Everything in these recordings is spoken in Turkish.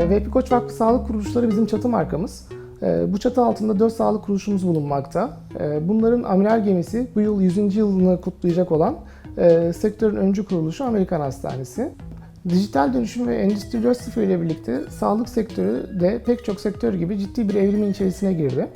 VP Koç Vakfı Sağlık Kuruluşları bizim çatı markamız. Ee, Bu çatı altında 4 sağlık kuruluşumuz bulunmakta. Ee, Bunların amiral gemisi bu yıl 100. yılını kutlayacak olan e, sektörün öncü kuruluşu Amerikan Hastanesi. Dijital dönüşüm ve Endüstri 4.0 ile birlikte sağlık sektörü de pek çok sektör gibi ciddi bir evrimin içerisine girdi.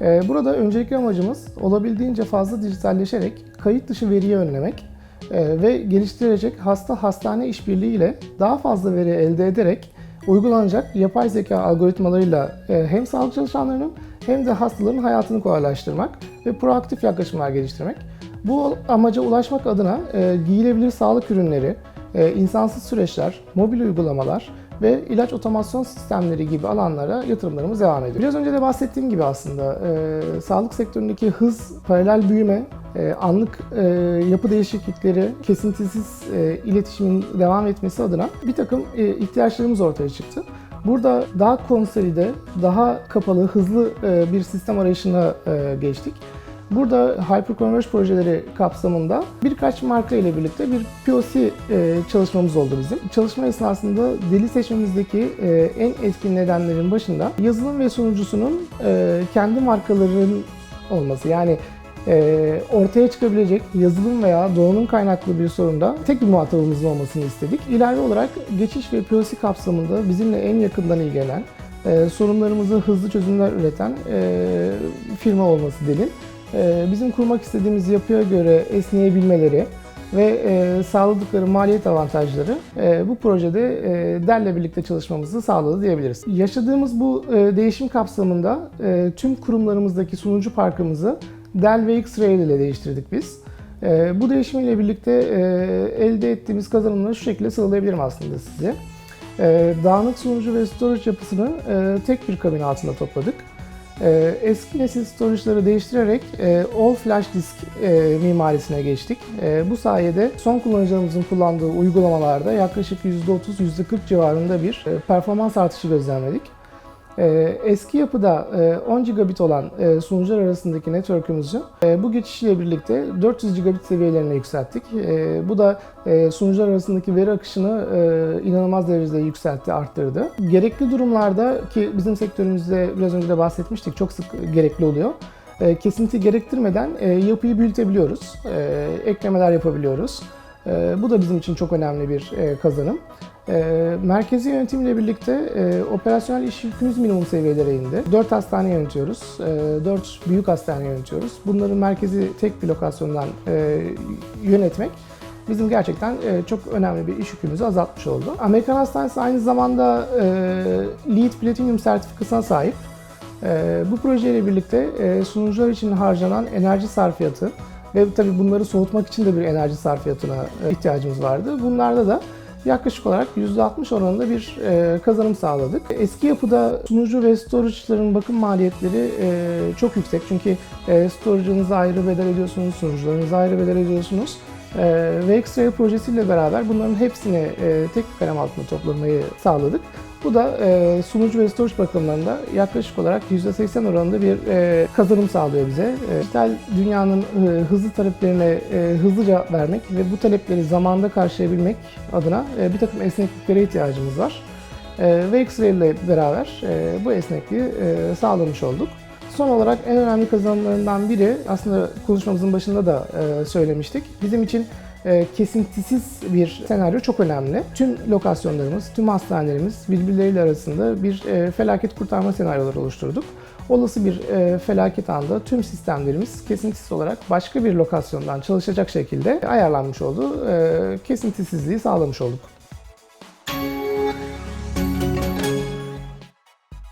Ee, Burada öncelikli amacımız olabildiğince fazla dijitalleşerek kayıt dışı veriyi önlemek e, ve geliştirecek hasta hastane işbirliği ile daha fazla veri elde ederek uygulanacak yapay zeka algoritmalarıyla e, hem sağlık çalışanlarının hem de hastaların hayatını kolaylaştırmak ve proaktif yaklaşımlar geliştirmek. Bu amaca ulaşmak adına e, giyilebilir sağlık ürünleri, e, insansız süreçler, mobil uygulamalar ve ilaç otomasyon sistemleri gibi alanlara yatırımlarımız devam ediyor. Biraz önce de bahsettiğim gibi aslında e, sağlık sektöründeki hız, paralel büyüme, e, anlık e, yapı değişiklikleri, kesintisiz e, iletişimin devam etmesi adına bir takım e, ihtiyaçlarımız ortaya çıktı. Burada daha konsolide, daha kapalı, hızlı e, bir sistem arayışına e, geçtik. Burada Hyperconverge projeleri kapsamında birkaç marka ile birlikte bir POC e, çalışmamız oldu bizim. Çalışma esnasında dili seçmemizdeki e, en etkin nedenlerin başında yazılım ve sunucusunun e, kendi markalarının olması. Yani ortaya çıkabilecek yazılım veya donanım kaynaklı bir sorunda tek bir muhatabımızın olmasını istedik. İlave olarak geçiş ve POC kapsamında bizimle en yakından ilgilenen, sorunlarımızı hızlı çözümler üreten firma olması Del'in. E, bizim kurmak istediğimiz yapıya göre esneyebilmeleri ve e, sağladıkları maliyet avantajları e, bu projede e, Dell'le birlikte çalışmamızı sağladı diyebiliriz. Yaşadığımız bu değişim kapsamında tüm kurumlarımızdaki sunucu parkımızı Dell ve X-Ray ile değiştirdik biz. Bu değişimiyle birlikte elde ettiğimiz kazanımları şu şekilde sıralayabilirim aslında size. Dağınık sunucu ve storage yapısını tek bir kabin altında topladık. E, eski nesil storage'ları değiştirerek e, All Flash Disk e, mimarisine geçtik. E, bu sayede son kullanıcılarımızın kullandığı uygulamalarda yaklaşık %30-%40 civarında bir performans artışı gözlemledik. Ee, Eski yapıda e, 10 gigabit olan e, sunucular arasındaki network'ümüzü e, bu geçiş ile birlikte 400 gigabit seviyelerine yükselttik. E, Bu da e, sunucular arasındaki veri akışını e, inanılmaz derecede yükseltti, arttırdı. Gerekli durumlarda ki bizim sektörümüzde biraz önce de bahsetmiştik çok sık gerekli oluyor. E, Kesinti gerektirmeden e, yapıyı büyütebiliyoruz, e, eklemeler yapabiliyoruz. E, Bu da bizim için çok önemli bir e, kazanım. E, merkezi yönetimle birlikte e, operasyonel iş yükümüz minimum seviyelere indi. 4 hastane yönetiyoruz, e, 4 büyük hastane yönetiyoruz. Bunları merkezi tek bir lokasyondan e, yönetmek bizim gerçekten çok önemli bir iş yükümüzü azaltmış oldu. Amerikan Hastanesi aynı zamanda e, LEED Platinum sertifikasına sahip. Bu projeyle birlikte sunucular için harcanan enerji sarfiyatı ve tabii bunları soğutmak için de bir enerji sarfiyatına e, ihtiyacımız vardı. Bunlarda da yaklaşık olarak %60 oranında bir e, kazanım sağladık. Eski yapıda sunucu ve storage'ların bakım maliyetleri e, çok yüksek. Çünkü storage'ınızı ayrı bedel ediyorsunuz, sunucularınızı ayrı bedel ediyorsunuz. E, ve X-Ray projesiyle beraber bunların hepsini e, tek bir kalem altında toplamayı sağladık. Bu da e, sunucu ve storage bakımlarında yaklaşık olarak %80 oranında bir e, kazanım sağlıyor bize. E, dijital dünyanın e, hızlı taleplerine e, hızlı cevap vermek ve bu talepleri zamanda karşılayabilmek adına e, bir takım esnekliklere ihtiyacımız var. E, ve ile beraber e, bu esnekliği e, sağlamış olduk. Son olarak en önemli kazanımlarından biri aslında konuşmamızın başında da e, söylemiştik. Bizim için e, kesintisiz bir senaryo çok önemli. Tüm lokasyonlarımız, tüm hastanelerimiz birbirleriyle arasında bir e, felaket kurtarma senaryoları oluşturduk. Olası bir felaket anda tüm sistemlerimiz kesintisiz olarak başka bir lokasyondan çalışacak şekilde ayarlanmış oldu. Kesintisizliği sağlamış olduk.